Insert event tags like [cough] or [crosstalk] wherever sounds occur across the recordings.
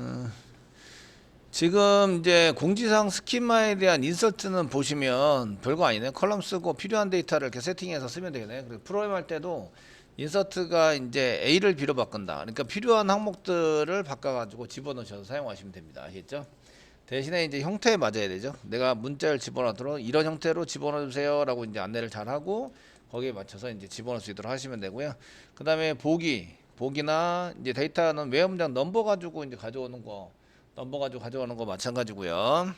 어, 지금 이제 공지사항 스키마에 대한 인서트는 보시면 별거 아니네. 컬럼 쓰고 필요한 데이터를 이렇게 세팅해서 쓰면 되겠네. 그리고 프로그램 할 때도 인서트가 이제 A를 B로 바꾼다. 그러니까 필요한 항목들을 바꿔가지고 집어넣으셔서 사용하시면 됩니다. 아시겠죠? 대신에 이제 형태에 맞아야 되죠. 내가 문자를 집어넣도록 이런 형태로 집어넣으세요라고 이제 안내를 잘 하고 거기에 맞춰서 이제 집어넣을 수 있도록 하시면 되고요. 그 다음에 보기, 보기나 이제 데이터는 문장 넘버 가지고 이제 가져오는 거, 넘버 가지고 가져오는 거 마찬가지고요.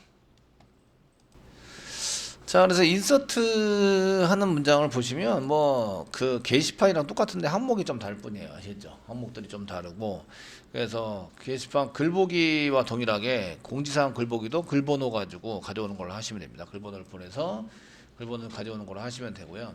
자, 그래서 인서트 하는 문장을 보시면 뭐 그 게시판이랑 똑같은데 항목이 좀 다를 뿐이에요. 아시죠? 항목들이 좀 다르고 그래서 게시판 글보기와 동일하게 공지사항 글보기도 글번호 가지고 가져오는 걸로 하시면 됩니다. 글번호를 보내서 글번호를 가져오는 걸로 하시면 되고요.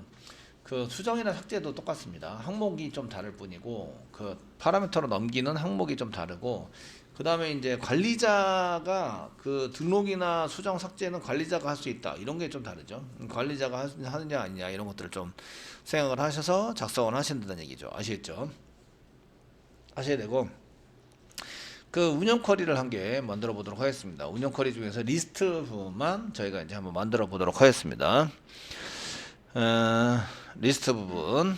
그 수정이나 삭제도 똑같습니다. 항목이 좀 다를 뿐이고 그 파라미터로 넘기는 항목이 좀 다르고 그 다음에 이제 관리자가 그 등록이나 수정 삭제는 관리자가 할 수 있다 이런 게 좀 다르죠. 음, 관리자가 하- 하느냐 아니냐 이런 것들을 좀 생각을 하셔서 작성을 하신다는 얘기죠. 아시겠죠? 하셔야 되고 그 운영 쿼리를 한 개 만들어 보도록 하겠습니다. 운영 쿼리 중에서 리스트 부분만 저희가 이제 한번 만들어 보도록 하겠습니다. 어, 리스트 부분.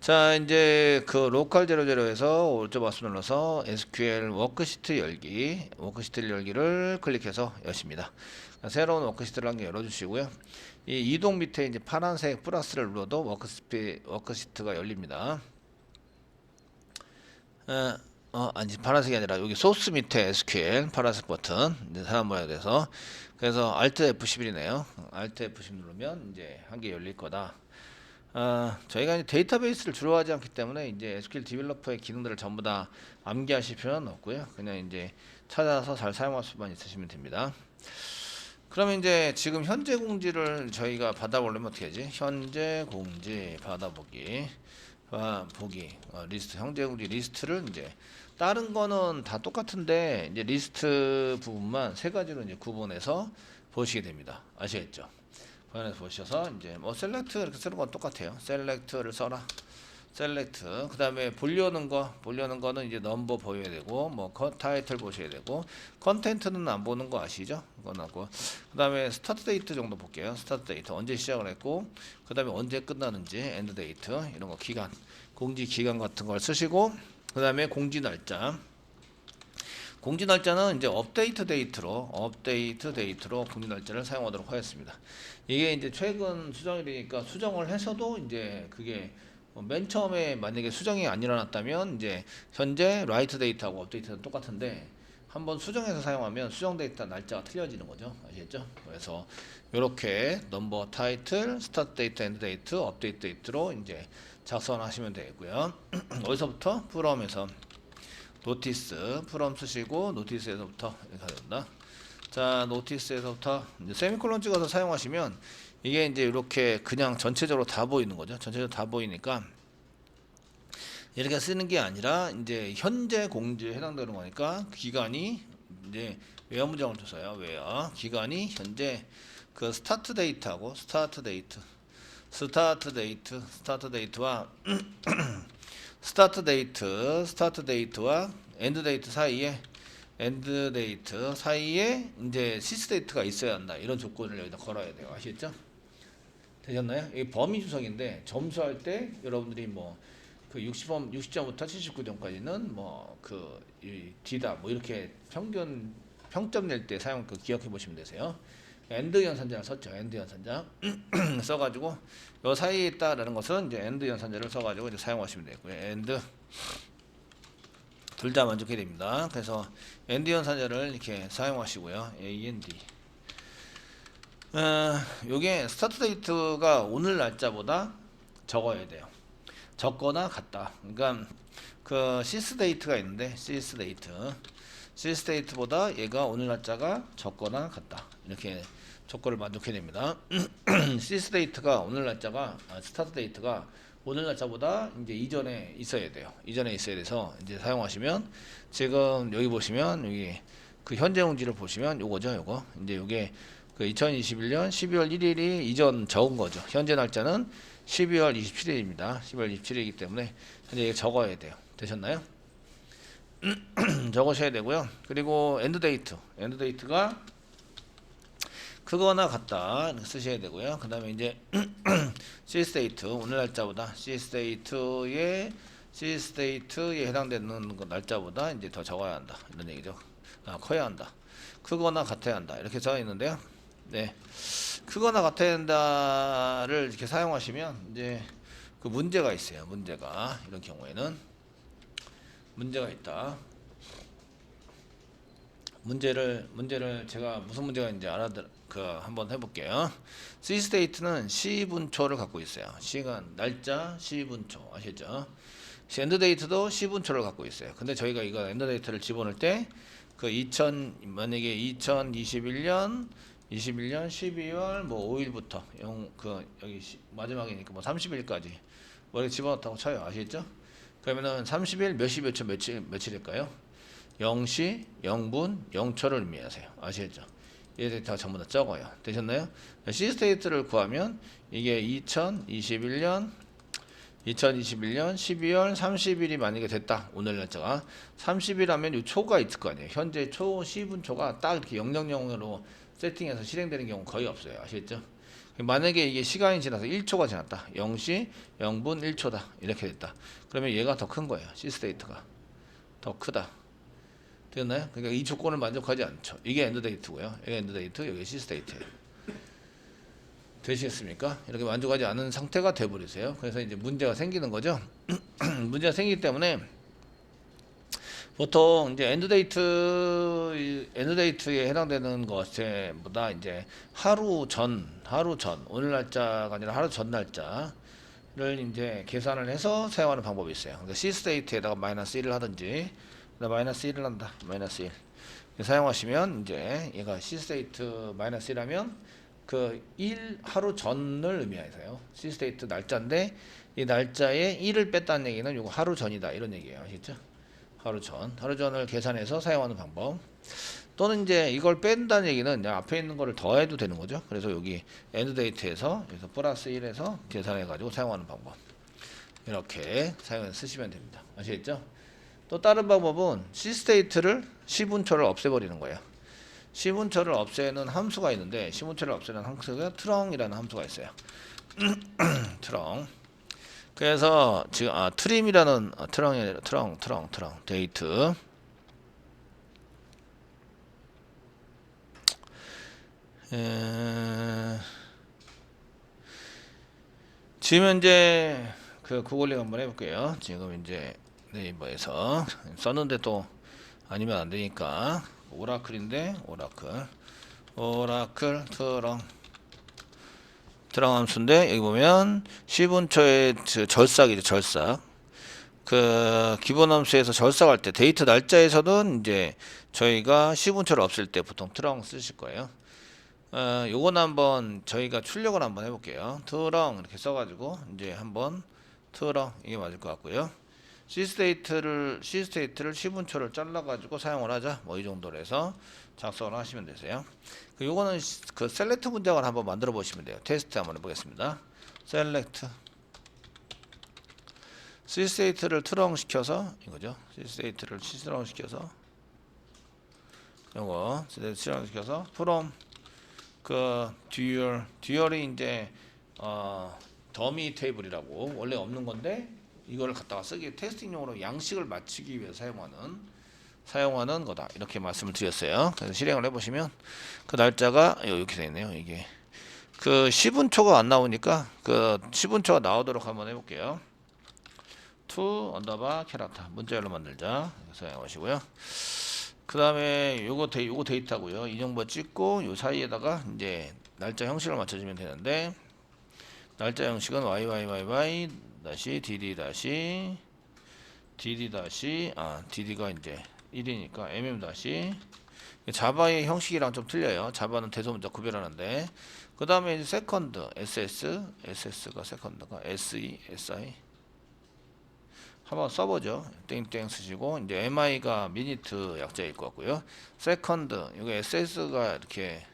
자, 이제 그 로컬 제로제로에서 오른쪽 마우스 눌러서 SQL 워크시트 열기, 워크시트 열기를 클릭해서 여십니다. 새로운 워크시트를 한 개 열어주시고요. 이 이동 밑에 이제 파란색 플러스를 눌러도 워크시트, 워크시트가 열립니다. 어, 어, 아니 파란색이 아니라 여기 소스 밑에 SQL 파란색 버튼 이제 사람 모양이 돼서 그래서 Alt F11이네요. Alt F10 누르면 이제 한 개 열릴 거다. 아, 저희가 이제 데이터베이스를 주로 하지 않기 때문에 이제 SQL 디벨로퍼의 기능들을 전부 다 암기하실 필요는 없고요. 그냥 이제 찾아서 잘 사용할 수만 있으시면 됩니다. 그러면 이제 지금 현재 공지를 저희가 받아보려면 어떻게 하지? 현재 공지 받아보기, 아, 보기, 어, 리스트, 현재 공지 리스트를 이제 다른 거는 다 똑같은데 이제 리스트 부분만 세 가지로 이제 구분해서 보시게 됩니다. 아시겠죠? 구분해서 보셔서 이제 뭐 셀렉트 이렇게 쓰는 건 똑같아요. 셀렉트를 써라. 셀렉트 그다음에 보려는 거 보려는 거는 이제 넘버 보여야 되고 뭐컷 타이틀 보셔야 되고 컨텐트는 안 보는 거 아시죠? 그건 하고 그다음에 스타트 데이트 정도 볼게요. 스타트 데이트 언제 시작을 했고 그다음에 언제 끝나는지 엔드 데이트 이런 거 기간 공지 기간 같은 걸 쓰시고 그 다음에 공지 날짜 공지 날짜는 이제 업데이트 데이트로 업데이트 데이트로 공지 날짜를 사용하도록 하겠습니다. 이게 이제 최근 수정일이니까 수정을 해서도 이제 그게 뭐맨 처음에 만약에 수정이 안 일어났다면 이제 현재 라이트 데이트하고 업데이트는 똑같은데 한번 수정해서 사용하면 수정 데이터 날짜가 틀려지는 거죠. 아시겠죠? 그래서 이렇게 넘버 타이틀 스타트 데이트 엔드 데이트 업데이트 데이트로 이제 작성하시면 되고요. [clears throat] 어디서부터 프롬에서 노티스 프롬 쓰시고 노티스에서부터 이렇게 된다. 자 노티스에서부터 세미콜론 찍어서 사용하시면 이게 이제 이렇게 그냥 전체적으로 다 보이는 거죠. 전체적으로 다 보이니까 이렇게 쓰는 게 아니라 이제 현재 공지에 해당되는 거니까 기간이 이제 외화 문장을 줘서요. 외화 기간이 현재 그 스타트 데이트하고 스타트 데이트 스타트 데이트 스타트 데이트와 [clears throat] 스타트 데이트 스타트 데이트와 엔드 데이트 사이에 엔드 데이트 사이에 이제 시스 데이트가 있어야 한다 이런 조건을 여기다 걸어야 돼요 아시겠죠? 되셨나요? 이 범위 주석인데 점수할 때 여러분들이 뭐 그 60점 60점부터 79점까지는 뭐그 D다 뭐 이렇게 평균 평점 낼 때 사용 그 기억해 보시면 되세요. 엔드 연산자를 썼죠. 엔드 연산자 [clears throat] 써가지고 요 사이에 있다라는 것은 이제 엔드 연산자를 써가지고 이제 사용하시면 되고요. 엔드 둘 다 만족해야 됩니다. 그래서 엔드 연산자를 이렇게 사용하시고요. AND 어, 요게 스타트 데이트가 오늘 날짜보다 적어야 돼요. 적거나 같다. 그러니까 그 시스 데이트가 있는데 시스 데이트 시스 데이트보다 얘가 오늘 날짜가 적거나 같다. 이렇게 조건을 만족해야 됩니다. [clears throat] 시스 데이트가 오늘 날짜가 아, 스타트 데이트가 오늘 날짜보다 이제 이전에 있어야 돼요. 이전에 있어야 돼서 이제 사용하시면 지금 여기 보시면 여기 그 현재 공지를 보시면 요거죠, 요거. 이제 요게 그 2021년 12월 1일이 이전 적은 거죠. 현재 날짜는 12월 27일입니다. 12월 27일이기 때문에 현재 적어야 돼요. 되셨나요? [clears throat] 적으셔야 되고요. 그리고 엔드 데이트, 엔드 데이트가 크거나 같다 쓰셔야 되고요. 그 다음에 이제 [clears throat] C 스테이트 오늘 날짜보다 C 스테이트의 C 스테이트에 해당되는 그 날짜보다 이제 더 적어야 한다 이런 얘기죠. 아, 커야 한다. 크거나 같아야 한다 이렇게 써 있는데요. 네, 크거나 같아야 한다를 이렇게 사용하시면 이제 그 문제가 있어요. 문제가 이런 경우에는 문제가 있다. 문제를 문제를 제가 무슨 문제가 있는지 알아들 그 한번 해볼게요. C 스테이트는 시분초를 갖고 있어요. 시간 날짜 시분초 아시죠? 엔드 데이트도 시분초를 갖고 있어요. 근데 저희가 이거 엔드 데이트를 집어넣을 때 그 2000 만약에 2021년 21년 12월 뭐 5일부터 영, 그 여기 시, 마지막이니까 뭐 30일까지 뭐 이렇게 집어넣었다고 쳐요. 아시겠죠? 그러면은 30일 몇 시 몇초 며칠 며칠일까요? 0시 0분 0초를 의미하세요. 아시겠죠? 얘들 다 전부 다 적어요. 되셨나요? C 스테이트를 구하면 이게 2021년 2021년 12월 30일이 만약에 됐다. 오늘 날짜가 30일 하면 이 초가 있을 거 아니에요. 현재 초 시분 초가 딱 이렇게 000으로 세팅해서 실행되는 경우 거의 없어요. 아시겠죠? 만약에 이게 시간이 지나서 1초가 지났다. 0시 0분 1초다. 이렇게 됐다. 그러면 얘가 더 큰 거예요. C 스테이트가. 더 크다. 됐나요? 그러니까 이 조건을 만족하지 않죠. 이게 엔드 데이트고요. 이게 엔드 데이트, 여기 C 스테이트예요. 되시겠습니까? 이렇게 만족하지 않은 상태가 돼 버리세요. 그래서 이제 문제가 생기는 거죠. [clears throat] 문제가 생기기 때문에 보통 이제 엔드 데이트 엔드 데이트에 해당되는 것보다 이제 하루 전 하루 전 오늘 날짜가 아니라 하루 전 날짜를 이제 계산을 해서 사용하는 방법이 있어요. 그러니까 C 스테이트에다가 마이너스 1을 하든지 마이너스 1을 한다. 마이너스 1 사용하시면 이제 얘가 C 스테이트 마이너스 1하면 그 1 하루 전을 의미해서요. C 스테이트 날짜인데 이 날짜에 1을 뺐다는 얘기는 이거 하루 전이다 이런 얘기예요. 아시죠? 하루 전, 하루 전을 계산해서 사용하는 방법. 또는 이제 이걸 뺀다는 얘기는 앞에 있는 거를 더해도 되는 거죠. 그래서 여기 엔드 데이트에서 여기서 플러스 1에서 계산해 가지고 사용하는 방법. 이렇게 사용해서 쓰시면 됩니다. 아시겠죠? 또 다른 방법은 C 스테이트를 시분초를 없애버리는 거예요. 시분초를 없애는 함수가 있는데 시분초를 없애는 함수가 트렁이라는 함수가 있어요. [clears throat] 트렁. 그래서 지금 아 트림이라는 아, 트렁이 트렁 트렁 트렁 데이트. 에... 지금 이제 그 구글링 한번 해볼게요. 지금 이제 네이버에서 썼는데 또 아니면 안 되니까 오라클인데 오라클. 오라클 트렁 트렁 함수인데 여기 보면 시분초의 절삭이죠 절삭. 그 기본 함수에서 절삭할 때 데이트 날짜에서는 이제 저희가 시분초를 없앨 때 보통 트렁 쓰실 거예요. 어, 요건 한번 저희가 출력을 한번 해볼게요. 트렁 이렇게 써가지고 이제 한번 트렁 이게 맞을 것 같고요 시스테이트를 시스테이트를 시분초를 잘라 가지고 사용을 하자. 뭐 이 정도로 해서 작성을 하시면 되세요. 그 요거는 시- 그 셀렉트 문장을 한번 만들어 보시면 돼요. 테스트 한번 해보겠습니다. 셀렉트. 시스테이트를 트렁 시켜서 이거죠? 시스테이트를 트렁 시켜서 요거 트렁 시켜서 from 그 듀얼 듀얼이 이제 어 더미 테이블이라고 원래 없는 건데 이걸 갖다가 쓰기 테스팅용으로 양식을 맞추기 위해 사용하는 사용하는 거다 이렇게 말씀을 드렸어요. 그래서 실행을 해보시면 그 날짜가 이렇게 되어 있네요. 이게 그 시분초가 안 나오니까 그 시분초가 나오도록 한번 해볼게요. to 언더바 캐릭터 문자열로 만들자 사용하시고요. 그 다음에 요거 데 요거 데이터고요. 이 정보 찍고 요 사이에다가 이제 날짜 형식을 맞춰주면 되는데 날짜 형식은 yyyy 다시 dd 다시 dd 다시 아 dd가 이제 1이니까 mm 다시 자바의 형식이랑 좀 틀려요. 자바는 대소문자 구별하는데 그 다음에 세컨드 ss ss가 세컨드가 se si 한번 써보죠. 땡땡 쓰시고 이제 mi가 미니트 약자일 것 같고요. 세컨드 이거 ss가 이렇게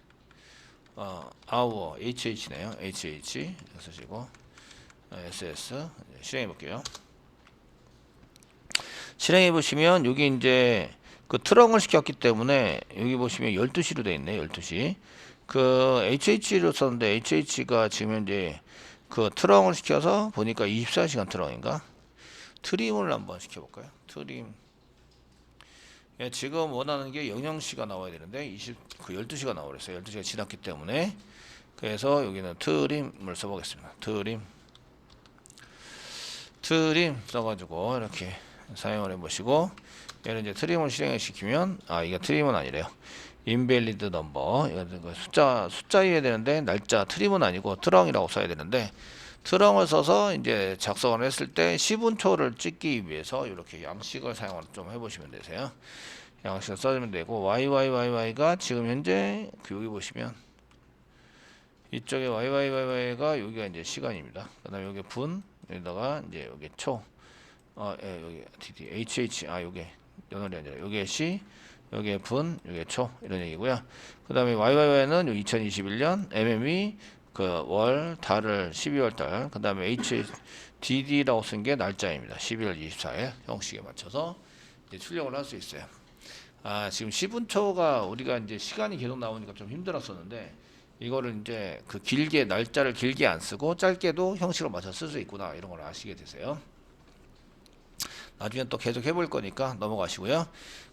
어 hour hh네요. hh 쓰시고 ss 실행해 볼게요. 실행해 보시면 여기 이제 그 트렁을 시켰기 때문에 여기 보시면 12시로 돼 있네. 12시. 그 HH로 썼는데 HH가 지금 현재 그 트렁을 시켜서 보니까 24시간 트렁인가? 트림을 한번 시켜 볼까요? 트림. 예, 지금 원하는 게 00시가 나와야 되는데 20, 그 12시가 나오랬어요. 12시가 지났기 때문에 그래서 여기는 트림을 써보겠습니다. 트림. 트림 써가지고 이렇게 사용을 해보시고 얘는 이제 트림을 실행을 시키면 아 이게 트림은 아니래요. 인벨리드 넘버 이거 그 숫자 숫자여야 되는데 날짜 트림은 아니고 트렁이라고 써야 되는데 트렁을 써서 이제 작성을 했을 때 시분초를 찍기 위해서 이렇게 양식을 사용을 좀 해보시면 되세요. 양식을 써주면 되고 YYYY가 지금 현재 그 여기 보시면 이쪽에 YYYY가 여기가 이제 시간입니다. 그 다음에 여기 분 여기다가 이제 여기 초 어, 예, 여기 DD HH 아 여기 연월이 아니라 여기에 시 여기에 분 여기에 초 이런 얘기고요. 그 다음에 YYY는 2021년 MM이 그월 달을 12월 달 그 다음에 HDD라고 쓴 게 날짜입니다. 12월 24일 형식에 맞춰서 이제 출력을 할 수 있어요. 아 지금 시분초가 우리가 이제 시간이 계속 나오니까 좀 힘들었었는데 이거를 이제 그 길게 날짜를 길게 안 쓰고 짧게도 형식을 맞춰 쓸 수 있구나 이런 걸 아시게 되세요. 나중에 또 계속 해볼 거니까 넘어가시고요.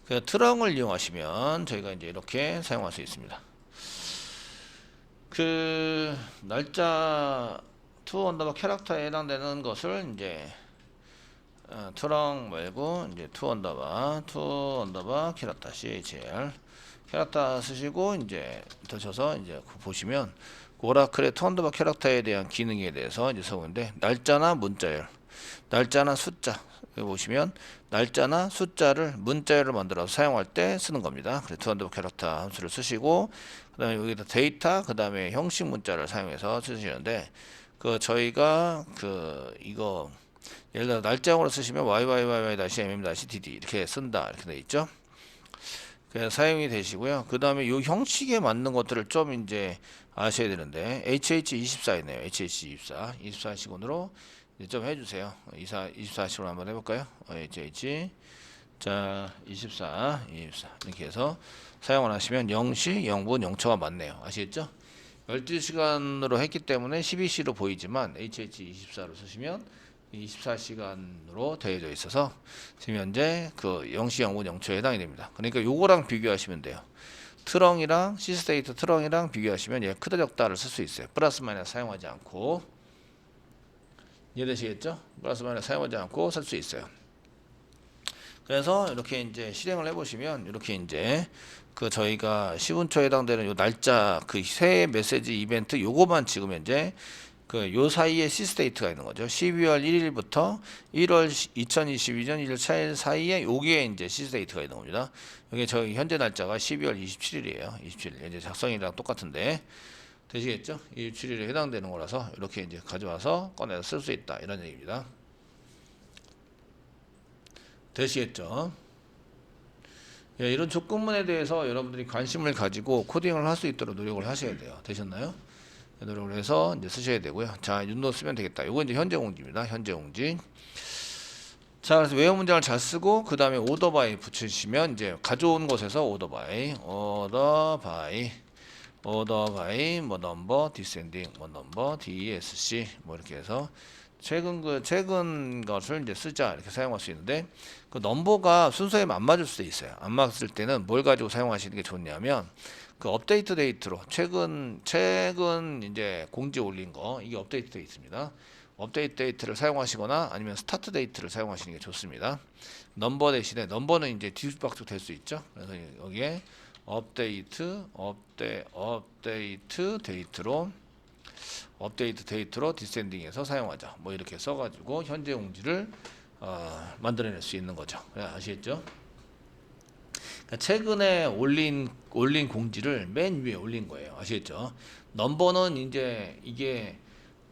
그 트렁을 이용하시면 저희가 이제 이렇게 사용할 수 있습니다. 그 날짜 투 언더바 캐릭터에 해당되는 것을 이제 어, 트렁 말고 이제 투 언더바 투 언더바 캐릭터 CHL 캐릭터 쓰시고 이제 드셔서 이제 그 보시면 그 오라클의 투 언더바 캐릭터에 대한 기능에 대해서 이제 써보는데 날짜나 문자열 날짜나 숫자 보시면 날짜나 숫자를 문자열을 만들어서 사용할 때 쓰는 겁니다. 그래서 투 언더바 캐릭터 함수를 쓰시고 그 다음에 여기다 데이터 그 다음에 형식 문자를 사용해서 쓰시는데 그 저희가 그 이거 예를 들어 날짜형으로 쓰시면 yyyy 다시 mm 다시 dd 이렇게 쓴다 이렇게 돼 있죠. 그래서 사용이 되시고요. 그 다음에 이 형식에 맞는 것들을 좀 이제 아셔야 되는데 HH24이네요. HH24 24시간으로 좀 해주세요. 24 24시로 한번 해볼까요? 어, HH 자 24 24 이렇게 해서 사용을 하시면 0시 0분 0초가 맞네요. 아시겠죠? 12시간으로 했기 때문에 12시로 보이지만 HH24로 쓰시면 24시간으로 되어져 있어서 지금 현재 그 0시 0분 0초에 해당이 됩니다. 그러니까 요거랑 비교하시면 돼요. 트렁이랑 시스테이트 트렁이랑 비교하시면 얘 크다 적다를 쓸 수 있어요. 플러스 마이너스 사용하지 않고 이해되시겠죠? 플러스 마이너스 사용하지 않고 쓸 수 있어요. 그래서 이렇게 이제 실행을 해보시면 이렇게 이제 그 저희가 시분초에 해당되는 요 날짜 그 새해 메시지 이벤트 요거만 지금 현재 그 요 사이에 시스테이트가 있는 거죠. 12월 1일부터 1월 2022년 1월 4일 사이에 요게 이제 시스테이트가 있는 겁니다. 여기 저희 현재 날짜가 12월 27일이에요. 27일 이제 작성이랑 똑같은데 되시겠죠? 27일에 해당되는 거라서 이렇게 이제 가져와서 꺼내서 쓸 수 있다 이런 얘기입니다. 되시겠죠? 예, 이런 조건문에 대해서 여러분들이 관심을 가지고 코딩을 할 수 있도록 노력을 하셔야 돼요. 되셨나요? 네, 노력을 해서 이제 쓰셔야 되고요. 자, 윤도 쓰면 되겠다. 이거 이제 현재 공지입니다. 현재 공지. 자, 그래서 외형 문장을 잘 쓰고 그 다음에 오더 바이 붙이시면 이제 가져온 곳에서 오더 바이, 오더 바이, 오더 바이, 뭐 넘버, 디센딩, 뭐 넘버, DESC 뭐 이렇게 해서 최근 그 최근 것을 이제 쓰자 이렇게 사용할 수 있는데 그 넘버가 순서에 안 맞을 수도 있어요. 안 맞을 때는 뭘 가지고 사용하시는 게 좋냐면 그 업데이트 데이트로 최근 최근 이제 공지 올린 거 이게 업데이트 돼 있습니다. 업데이트 데이트를 사용하시거나 아니면 스타트 데이트를 사용하시는 게 좋습니다. 넘버 대신에 넘버는 이제 뒤박도 될수 있죠. 그래서 여기에 업데이트 업데 업데이트 데이트로 업데이트 데이트로 디센딩해서 사용하자. 뭐 이렇게 써가지고 현재 공지를 어, 만들어낼 수 있는 거죠. 네, 아시겠죠? 그러니까 최근에 올린 올린 공지를 맨 위에 올린 거예요. 아시겠죠? 넘버는 이제 이게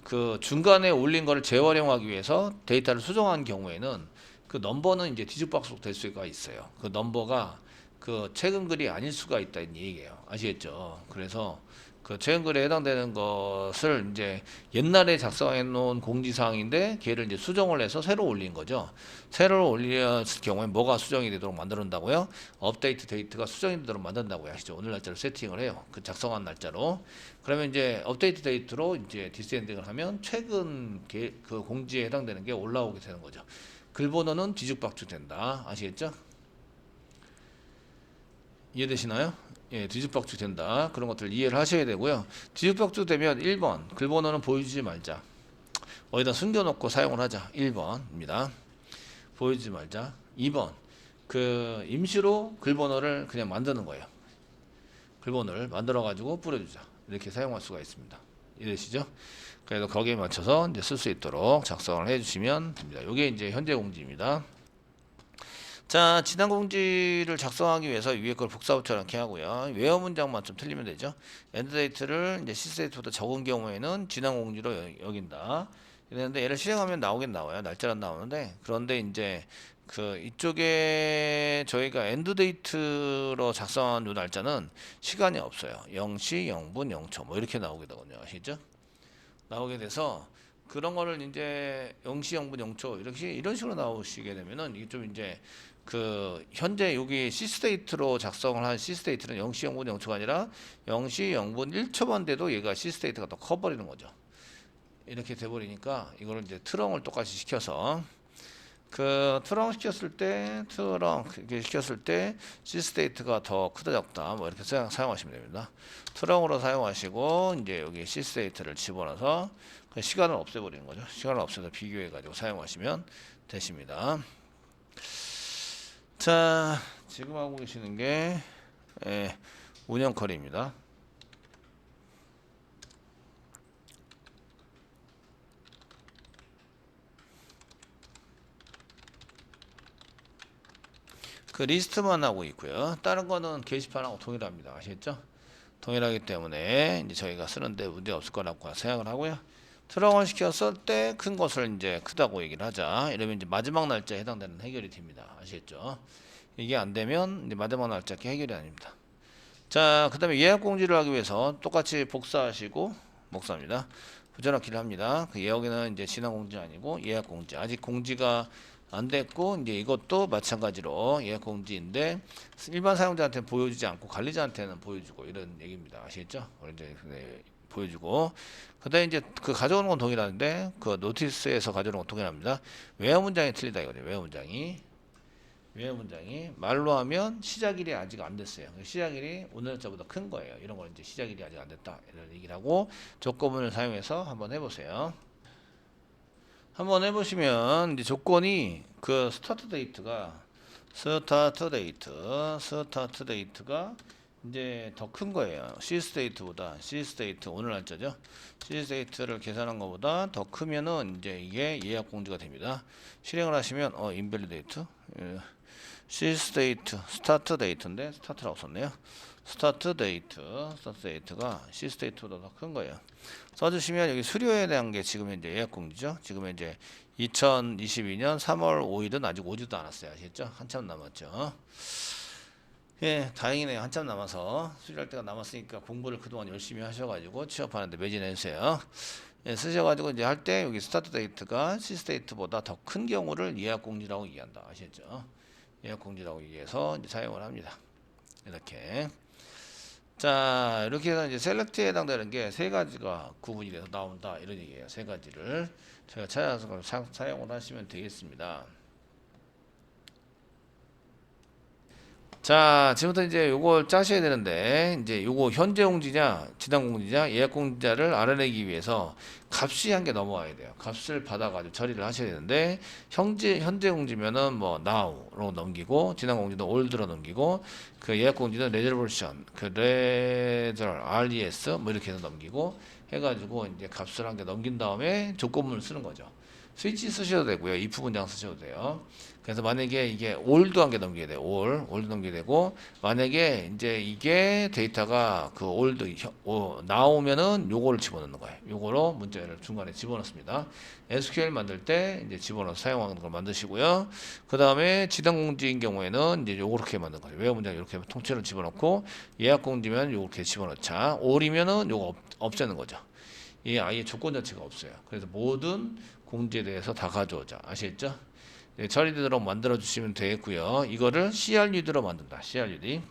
그 중간에 올린 거를 재활용하기 위해서 데이터를 수정한 경우에는 그 넘버는 이제 뒤죽박죽 될 수가 있어요. 그 넘버가 그 최근 글이 아닐 수가 있다는 얘기예요. 아시겠죠? 그래서 그 최근글에 해당되는 것을 이제 옛날에 작성해 놓은 공지사항인데 걔를 이제 수정을 해서 새로 올린 거죠. 새로 올렸을 경우에 뭐가 수정이 되도록 만들어준다고요? 업데이트 데이트가 수정이 되도록 만든다고 하시죠. 오늘 날짜로 세팅을 해요. 그 작성한 날짜로. 그러면 이제 업데이트 데이트로 이제 디센딩을 하면 최근 게, 그 공지에 해당되는 게 올라오게 되는 거죠. 글 번호는 뒤죽박죽 된다. 아시겠죠? 이해되시나요? 예, 뒤죽박죽 된다. 그런 것들 이해를 하셔야 되고요. 뒤죽박죽 되면 1번 글 번호는 보여주지 말자. 어디다 숨겨놓고 사용을 하자. 1번입니다. 보여주지 말자. 2번 그 임시로 글 번호를 그냥 만드는 거예요. 글 번호를 만들어 가지고 뿌려주자. 이렇게 사용할 수가 있습니다. 이해되시죠? 그래서 거기에 맞춰서 이제 쓸 수 있도록 작성을 해주시면 됩니다. 이게 이제 현재 공지입니다. 자, 지난 공지를 작성하기 위해서 위에 걸 복사부터 이렇게 하고요. 외어 문장만 좀 틀리면 되죠. 엔드데이트를 이제 시스데이트보다 적은 경우에는 지난 공지로 여- 여긴다. 이랬는데 얘를 실행하면 나오긴 나와요. 날짜는 나오는데 그런데 이제 그 이쪽에 저희가 엔드데이트로 작성한 요 날짜는 시간이 없어요. 0시, 0분, 0초 뭐 이렇게 나오게 되거든요. 아시죠? 나오게 돼서 그런 거를 이제 0시 0분 0초 이렇게 이런 식으로 나오시게 되면은 이게 좀 이제 그 현재 여기 시스테이트로 작성을 한 시스테이트는 0시 0분 0초가 아니라 0시 0분 1초만 돼도 얘가 시스테이트가 더 커버리는 거죠. 이렇게 돼 버리니까 이거를 이제 트렁을 똑같이 시켜서 그 트렁 시켰을 때 트렁 이렇게 시켰을 때 시스테이트가 더 크다 적다 뭐 이렇게 사용, 사용하시면 됩니다. 트렁으로 사용하시고 이제 여기 시스테이트를 집어넣어서 그 시간을 없애버리는 거죠. 시간을 없애서 비교해 가지고 사용하시면 되십니다. 자 지금 하고 계시는 게 예, 운영 컬입니다. 그 리스트만 하고 있고요. 다른 거는 게시판하고 동일합니다. 아시겠죠? 동일하기 때문에 이제 저희가 쓰는데 문제 없을 거라고 생각을 하고요. 트렁을 시켰을 때 큰 것을 이제 크다고 얘기를 하자. 이러면 이제 마지막 날짜에 해당되는 해결이 됩니다. 아시겠죠? 이게 안 되면 이제 마지막 날짜 해결이 아닙니다. 자, 그 다음에 예약 공지를 하기 위해서 똑같이 복사하시고 복사합니다. 부정확기를 합니다. 그 예약에는 이제 지난 공지 아니고 예약 공지. 아직 공지가 안 됐고 이제 이것도 마찬가지로 예약 공지인데 일반 사용자한테 보여주지 않고 관리자한테는 보여주고 이런 얘기입니다. 아시겠죠? 이제 네, 보여주고 그다음에 이제 그 가져오는 건 동일한데 그 노티스에서 가져오는 건 동일합니다. 외화 문장이 틀리다 이거죠. 외화 문장이 외화 문장이 말로 하면 시작일이 아직 안 됐어요. 그 시작일이 오늘 날짜보다 큰 거예요. 이런 걸 이제 시작일이 아직 안 됐다 이런 얘기를 하고 조건문을 사용해서 한번 해보세요. 한번 해보시면 이제 조건이 그 스타트 데이트가 스타트 데이트 스타트 데이트가 이제 더 큰 거예요. 시스 데이트보다 시스 데이트 오늘 날짜죠. 시스 데이트를 계산한 것보다 더 크면은 이제 이게 예약 공지가 됩니다. 실행을 하시면 어 인밸리데이트 예. 시스 데이트 스타트 데이트인데 스타트라고 썼네요. 스타트 데이트 스타트 데이트가 시스 데이트보다 더 큰 거예요. 써주시면 여기 수료에 대한 게 지금 현재 예약 공지죠. 지금 현재 2022년 3월 5일은 아직 오지도 않았어요. 아시겠죠? 한참 남았죠. 예, 다행이네요. 한참 남아서 수료할 때가 남았으니까 공부를 그동안 열심히 하셔가지고 취업하는데 매진해주세요. 예, 쓰셔가지고 이제 할 때 여기 스타트 데이트가 시스 데이트보다 더 큰 경우를 예약 공지라고 얘기한다. 아시겠죠? 예약 공지라고 얘기해서 이제 사용을 합니다. 이렇게. 자 이렇게 해서 이제 셀렉트에 해당되는 게 세 가지가 구분이 돼서 나온다 이런 얘기예요 세 가지를 제가 찾아서 사, 사용을 하시면 되겠습니다 자 지금부터 이제 요걸 짜셔야 되는데 이제 요거 현재 공지냐 지난 공지냐 예약 공지자를 알아내기 위해서 값이 한 개 넘어와야 돼요. 값을 받아가지고 처리를 하셔야 되는데 현재 현재 공지면은 뭐 now로 넘기고 지난 공지는 old로 넘기고 그 예약 공지는 reservation 그 reser res 뭐 이렇게 해서 넘기고 해가지고 이제 값을 한 개 넘긴 다음에 조건문을 쓰는 거죠 스위치 쓰셔도 되고요. if 문장 쓰셔도 돼요. 그래서 만약에 이게 올드 한개 넘기게 돼요. 올, 올드 넘기게 되고 만약에 이제 이게 데이터가 그 혀- 어, 나오면은 요거를 집어넣는 거예요. 요거로 문자를 중간에 집어넣습니다. SQL 만들 때 이제 집어넣어서 사용하는 걸 만드시고요. 그 다음에 지당 공지인 경우에는 이제 요렇게 만든 거죠. 외화 문장 이렇게 통째로 집어넣고 예약 공지면 요렇게 집어넣자. 올이면은 요거 없, 없애는 거죠. 이 아예 조건 자체가 없어요. 그래서 모든 대해서 다 가져오자. 아시겠죠? 네, 처리되도록 만들어 주시면 되겠고요. 이거를 CRUD로 만든다. CRUD.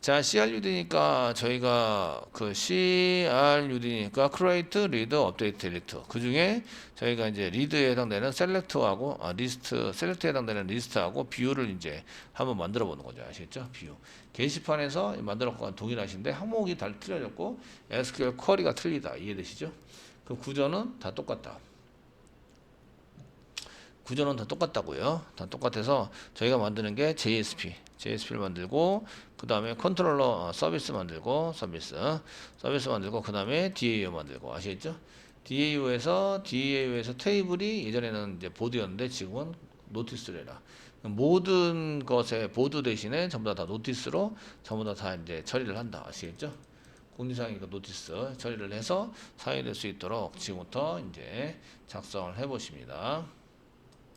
자, CRUD니까 저희가 그 CRUD니까 create, read, update, delete. 그 중에 저희가 이제 read에 해당되는 select하고 아, list, select에 해당되는 list하고 view를 이제 한번 만들어 보는 거죠. 아시겠죠? view. 게시판에서 만들었고 건 동일하신데 항목이 다 틀려졌고 SQL 쿼리가 틀리다. 이해되시죠? 그 구조는 다 똑같다. 구조는 다 똑같다고요. 다 똑같아서 저희가 만드는 게 JSP, JSP를 만들고 그 다음에 컨트롤러 어, 서비스 만들고 서비스, 서비스 만들고 그 다음에 DAO 만들고 아시겠죠? DAO에서 DAO에서 테이블이 예전에는 이제 보드였는데 지금은 노티스래라. 모든 것에 보드 대신에 전부 다, 다 노티스로 전부 다 다 이제 처리를 한다. 아시겠죠? 공지사항이 그 노티스 처리를 해서 사용될 수 있도록 지금부터 이제 작성을 해 보십니다.